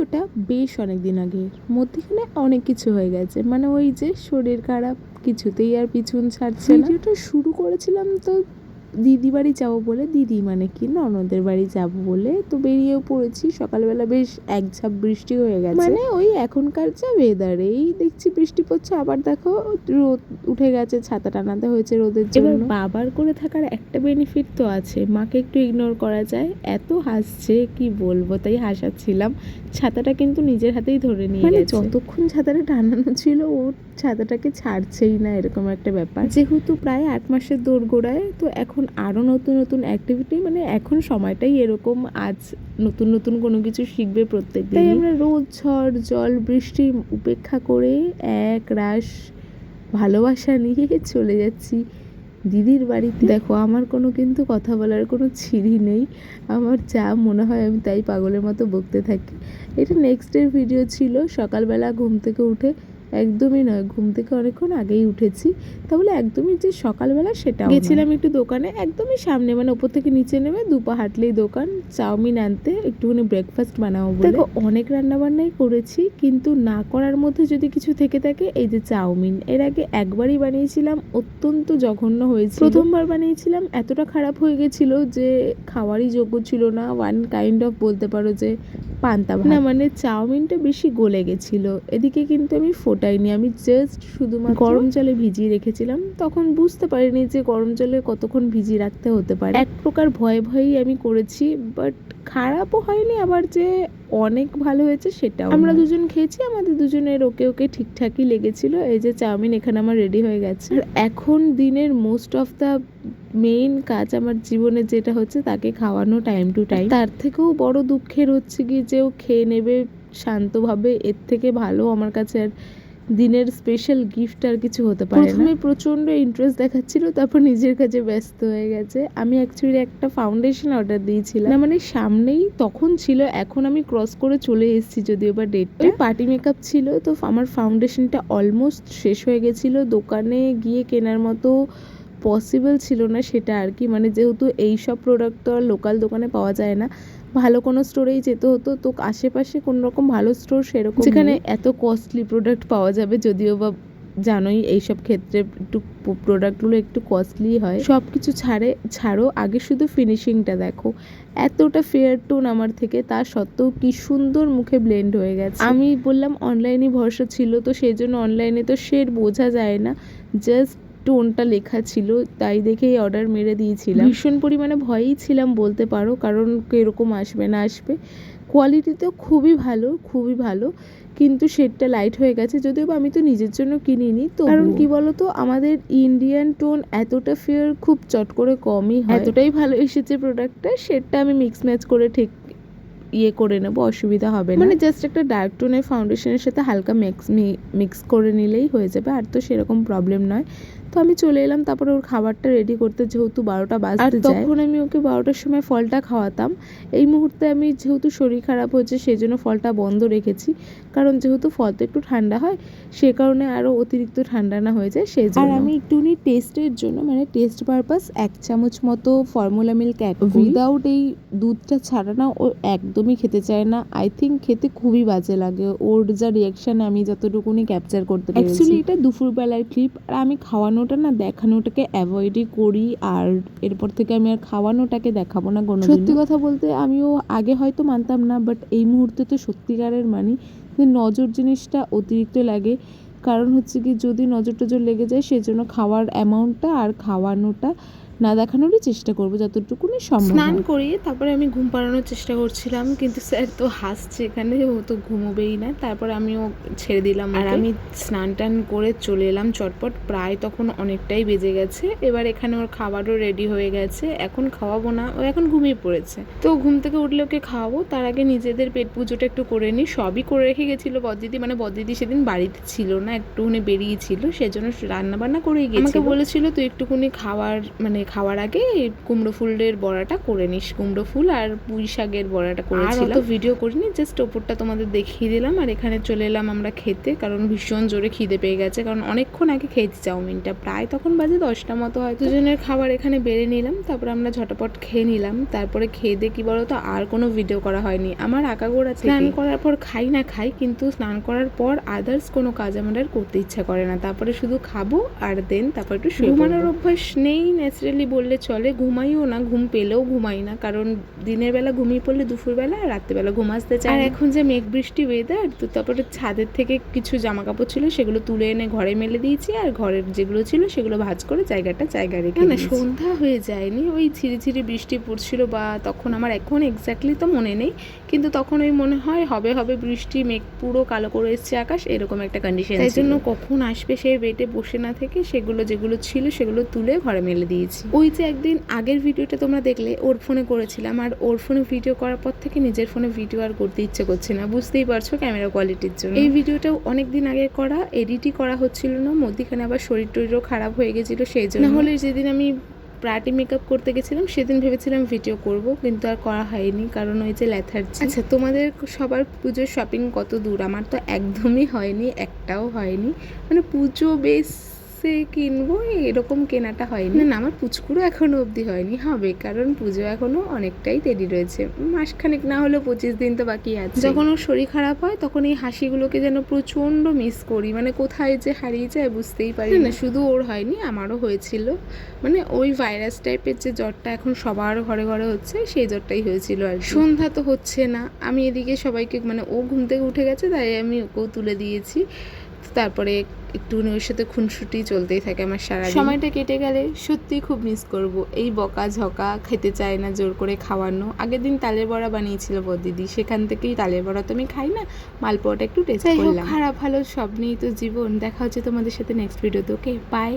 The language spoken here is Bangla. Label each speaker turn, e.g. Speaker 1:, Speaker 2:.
Speaker 1: ভিডিওটা বেশ অনেক দিন আগে। মধ্যেখানে অনেক কিছু হয়ে গেছে। মানে ওই যে শরীর খারাপ, কিছুতেই আর পিছন ছাড়ছে ভিডিওটা শুরু করেছিলাম তো দিদি বাড়ি যাব বলে দিদি মানে কি ননদের বাড়ি যাব বলে তো বেরিয়েও পড়েছি। সকালবেলা বেশ এক ঝাপ বৃষ্টি হয়ে গেছে। মানে ওই এখনকার যা ওয়েদার এই দেখছি বৃষ্টি পড়ছে আবার দেখো রোদ উঠে গেছে ছাতা টানাতে হয়েছে রোদের জন্য। বাবার করে থাকার একটা বেনিফিট তো আছে মাকে একটু ইগনোর করা যায়। এত হাসছে কি বলব তাই হাসাচ্ছিলাম। ছাতাটা কিন্তু নিজের হাতেই ধরে নিয়ে মানে যতক্ষণ ছাতাটা টানানো ছিল ও ছাতাটাকে ছাড়ছেই না এরকম একটা ব্যাপার। যেহেতু প্রায় আট মাসের দোরগোড়ায় তো এখন আরও নতুন নতুন অ্যাক্টিভিটি মানে এখন সময়টাই এরকম। আজ নতুন নতুন কোনো কিছু শিখবে প্রত্যেক তাই আমরা রোদ ঝড় জল বৃষ্টি উপেক্ষা করে এক রাশ ভালোবাসা নিয়ে চলে যাচ্ছি দিদির বাড়িতে। দেখো আমার কোনো কিন্তু কথা বলার কোনো ছিঁড়ি নেই। আমার যা মনে হয় আমি তাই পাগলের মতো বকতে থাকি। এটা নেক্সট ডের ভিডিও ছিল সকালবেলা ঘুম থেকে উঠে একদমই নয়। ঘুম থেকে অনেকক্ষণ আগেই উঠেছি। তাহলে একদমই যে সকালবেলা সেটা গেছিলাম একটু দোকানে একদমই সামনে মানে ওপর থেকে নিচে নেমে দুপা হাঁটলেই দোকান চাউমিন আনতে একটুখানি ব্রেকফাস্ট বানাবো দেখো অনেক রান্নাবান্নাই করেছি কিন্তু না করার মধ্যে যদি কিছু থেকে থাকে এই যে চাউমিন এর আগে একবারই বানিয়েছিলাম অত্যন্ত জঘন্য হয়েছে প্রথমবার বানিয়েছিলাম এতটা খারাপ হয়ে গেছিল যে খাওয়ারই যোগ্য ছিল না। ওয়ান কাইন্ড অফ বলতে পারো যে পান্তা ভাত। না মানে চাউমিনটা বেশি গলে গেছিল। এদিকে কিন্তু আমি ফোটাইনি। আমি জাস্ট শুধুমাত্র গরম জলে ভিজিয়ে রেখেছিলাম। তখন বুঝতে পারিনি যে গরম জলে কতক্ষণ ভিজিয়ে রাখতে হতে পারে। এক প্রকার ভয়ে ভয়েই আমি করেছি বাট খারাপও হয়নি আবার যে অনেক ভালো হয়েছে সেটাও আমরা দুজন খেয়েছি আমাদের দুজনের ওকে ওকে ঠিকঠাকই লেগেছিল। এই যে চাউমিন এখানে আমার রেডি হয়ে গেছে। আর এখন দিনের মোস্ট অফ দ্য মেইন কাজ আমার জীবনে যেটা হচ্ছে তাকে খাওয়ানো টাইম টু টাইম তার থেকেও বড় দুঃখের হচ্ছে কি যে ও খেয়ে নেবে শান্তভাবে, এর থেকে ভালো আমার কাছে আর দিনের স্পেশাল গিফট আর কিছু হতে পারে প্রথমে প্রচণ্ড ইন্টারেস্ট দেখাচ্ছিল, তারপর নিজের কাছে ব্যস্ত হয়ে গেছে। আমি অ্যাকচুয়ালি একটা ফাউন্ডেশন অর্ডার দিয়েছিলাম। মানে সামনেই তখন ছিল, এখন আমি ক্রস করে চলে এসেছি যদিও বা ডেটটা পার্টি মেকআপ ছিল, তো আমার ফাউন্ডেশনটা অলমোস্ট শেষ হয়ে গেছিল। দোকানে গিয়ে কেনার মতো পসিবল ছিল না সেটা আর কি। মানে যেহেতু এই সব প্রোডাক্ট তো আর লোকাল দোকানে পাওয়া যায় না ভালো কোনো স্টোরেই যেতে হতো। তো আশেপাশে কোনো রকম ভালো স্টোর সেরকম যেখানে এত কস্টলি প্রোডাক্ট পাওয়া যাবে যদিও বা জানোই এইসব ক্ষেত্রে একটু প্রোডাক্টগুলো একটু কস্টলি হয়। সব কিছু ছাড়ে ছাড়ো আগে শুধু ফিনিশিংটা দেখো। এতটা ফেয়ার টোন আমার থেকে তা সত্ত্বেও কি সুন্দর মুখে ব্লেন্ড হয়ে গেছে। আমি বললাম অনলাইনে ভরসা ছিল তো সেই জন্য অনলাইনে তো শেড বোঝা যায় না। জাস্ট টোনটা লেখা ছিল তাই দেখেই অর্ডার মেরে দিয়েছিলাম। ভীষণ পরিমাণে ভয়েই ছিলাম বলতে পারো কারণ কীরকম আসবে না আসবে। কোয়ালিটি তো খুবই ভালো খুবই ভালো কিন্তু শেডটা লাইট হয়ে গেছে যদিও বা আমি তো নিজের জন্য কিনিনি। তো কারণ কি বলতো আমাদের ইন্ডিয়ান টোন এতটা ফেয়ার খুব চট করে কমই হয়। এতটাই ভালো এসেছে প্রোডাক্টটা শেডটা আমি মিক্স ম্যাচ করে ঠিক ইয়ে করে নেব অসুবিধা হবে না। মানে জাস্ট একটা ডার্ক টোনের ফাউন্ডেশনের সাথে হালকা মিক্স মিক্স করে নিলেই হয়ে যাবে আর তো সেরকম প্রবলেম নয়। তো আমি চলে এলাম তারপরে ওর খাবারটা রেডি করতে যেহেতু বারোটা বাজতে যায়। তখন আমি ওকে বারোটার সময় ফলটা খাওয়াতাম। এই মুহূর্তে আমি যেহেতু শরীর খারাপ হচ্ছে সেই জন্য ফলটা বন্ধ রেখেছি। কারণ যেহেতু ফল তো একটু ঠান্ডা হয় সে কারণে আরও অতিরিক্ত ঠান্ডা না হয়ে যায় সেই জন্য। আর আমি একটুখানি টেস্টের জন্য মানে টেস্ট পারপাস এক চামচ মতো ফর্মুলা মিল্ক অ্যাড উইদাউট এই দুধটা ছাড়া না ও একদমই খেতে চায় না। আই থিঙ্ক খেতে খুবই বাজে লাগে। ওর যা রিয়াকশন আমি যতটুকুনি ক্যাপচার করতে পেরেছি। অ্যাকচুয়ালি এটা দুপুরবেলার ক্লিপ আর আমি খাওয়ানোটা না দেখানোটাকে অ্যাভয়েডই করি আর এরপর থেকে আমি আর খাওয়ানোটাকে দেখাবো না কোনো সত্যি কথা বলতে আমিও আগে হয়তো মানতাম না বাট এই মুহূর্তে তো সত্যিকারের মানি যে নজর জিনিসটা অতিরিক্ত লাগে। কারণ হচ্ছে কি যদি নজর টজর লেগে যায়, সেজন্য খাওয়ার অ্যামাউন্টটা আর খাওয়ানোটা না দেখানোরই চেষ্টা করব যতটুকুনি সম্ভব স্নান করিয়ে তারপরে আমি ঘুম পাড়ানোর চেষ্টা করছিলাম কিন্তু স্যার তো হাসছে এখানে ও তো ঘুমোবেই না। তারপরে আমিও ছেড়ে দিলাম আর আমি স্নান টান করে চলে এলাম চটপট প্রায় তখন অনেকটাই বেজে গেছে। এবার এখানে ওর খাবারও রেডি হয়ে গেছে এখন খাওয়াবো না ও এখন ঘুমিয়ে পড়েছে। তো ঘুম থেকে উঠলে ওকে খাওয়াবো তার আগে নিজেদের পেট পুজোটা একটু করে নিই। সবই করে রেখে গেছিল বদিদি মানে বদিদি সেদিন বাড়িতে ছিল না একটুখানি বেরিয়েছিল সেজন্য রান্না বান্না করেই গেছে আমাকে বলেছিল তুই একটুখানি খাওয়ার মানে খাওয়ার আগে কুমড়ো ফুলের বড়াটা করে নিস কুমড়ো ফুল আর পুঁই শাকের বড়াটা করেছিলাম। তো ভিডিও করিনি জাস্ট ওপরটা তোমাদের দেখিয়ে দিলাম আর এখানে চলে এলাম আমরা খেতে কারণ ভীষণ জোরে খিদে পেয়ে গেছে কারণ অনেকক্ষণ আগে খেয়েছি চাউমিনটা প্রায় তখন বাজে দশটা মতো হয়। দুজনের খাবার এখানে বেড়ে নিলাম তারপর আমরা ঝটপট খেয়ে নিলাম তারপরে খেয়ে দিয়ে কি বলতো আর কোনো ভিডিও করা হয়নি। আমার আঁকাগোড়া স্নান করার পর খাই না খাই কিন্তু স্নান করার পর আদার্স কোনো কাজ আমার আর করতে ইচ্ছা করে না তারপরে শুধু খাব আর দেন তারপর একটু ঘুমানোর অভ্যাস নেই ন্যাচারালি বললে চলে ঘুমাইও না ঘুম পেলেও ঘুমাই না। কারণ দিনের বেলা ঘুমিয়ে পড়লে দুপুরবেলা আর রাত্রেবেলা ঘুম আসতে চায় আর এখন যে মেঘ বৃষ্টি ওয়েদার তো তারপরে ছাদের থেকে কিছু জামা কাপড় ছিল সেগুলো তুলে এনে ঘরে মেলে দিয়েছি। আর ঘরের যেগুলো ছিল সেগুলো ভাঁজ করে জায়গাটা জায়গা রেখে না সন্ধ্যা হয়ে যায়নি। ওই ঝিরি ঝিরি বৃষ্টি পড়ছিল বা তখন আমার এখন এক্স্যাক্টলি তো মনে নেই। কিন্তু তখন ওই মনে হয় হবে হবে বৃষ্টি মেঘ পুরো কালো করে এসছে আকাশ এরকম একটা কন্ডিশন তাই জন্য কখন আসবে সেই বেডে বসে না থেকে সেগুলো যেগুলো ছিল সেগুলো তুলে ঘরে মেলে দিয়েছি। ওই যে একদিন আগের ভিডিওটা তোমরা দেখলে ওর ফোনে করেছিলাম আর ওর ফোনে ভিডিও করার পর থেকে নিজের ফোনে ভিডিও আর করতে ইচ্ছে করছে না। বুঝতেই পারছ ক্যামেরা কোয়ালিটির জন্য। এই ভিডিওটাও অনেক দিন আগে করা এডিটই করা হচ্ছিল না মধ্যিখানে আবার শরীর টরীরও খারাপ হয়ে গেছিল সেই জন্য। হলে যেদিন আমি প্রাটি মেকআপ করতে গেছিলাম সেদিন ভেবেছিলাম ভিডিও করব কিন্তু আর করা হয়নি কারণ ওই যে ল্যাথার্জি আচ্ছা তোমাদের সবার পুজোর শপিং কত দূর? আমার তো একদমই হয়নি একটাও হয়নি। মানে পুজো বেশ সে কিনবো এরকম কেনাটা হয়নি। না আমার পুচকুরও এখনও অবধি হয়নি হবে কারণ পুজো এখনও অনেকটাই দেরি রয়েছে। মাসখানেক না হলেও পঁচিশ দিন তো বাকি আছে। যখন ওর শরীর খারাপ হয় তখন এই হাসিগুলোকে যেন প্রচণ্ড মিস করি। মানে কোথায় যে হারিয়ে যায় বুঝতেই পারি না শুধু ওর হয়নি আমারও হয়েছিল। মানে ওই ভাইরাস টাইপের যে জ্বরটা এখন সবার ঘরে ঘরে হচ্ছে সেই জ্বরটাই হয়েছিল আর সন্ধ্যা তো হচ্ছে না। আমি এদিকে সবাইকে মানে ও ঘুম থেকে উঠে গেছে তাই আমি ওকেও তুলে দিয়েছি। তারপরে একটু ওর সাথে খুনসুটি চলতেই থাকে আমার সারা সময়টা কেটে গেলে সত্যি খুব মিস করব। এই বকা ঝকা খেতে চায় না জোর করে খাওয়ানো। আগের দিন তালের বড়া বানিয়েছিল বদিদি সেখান থেকেই তালের বড়া তো আমি খাই না মালপোয়াটা একটু টেস্ট করলাম। খারাপ ভালো সব নিয়েই তো জীবন। দেখা হচ্ছে তোমাদের সাথে নেক্সট ভিডিওতে ওকে বাই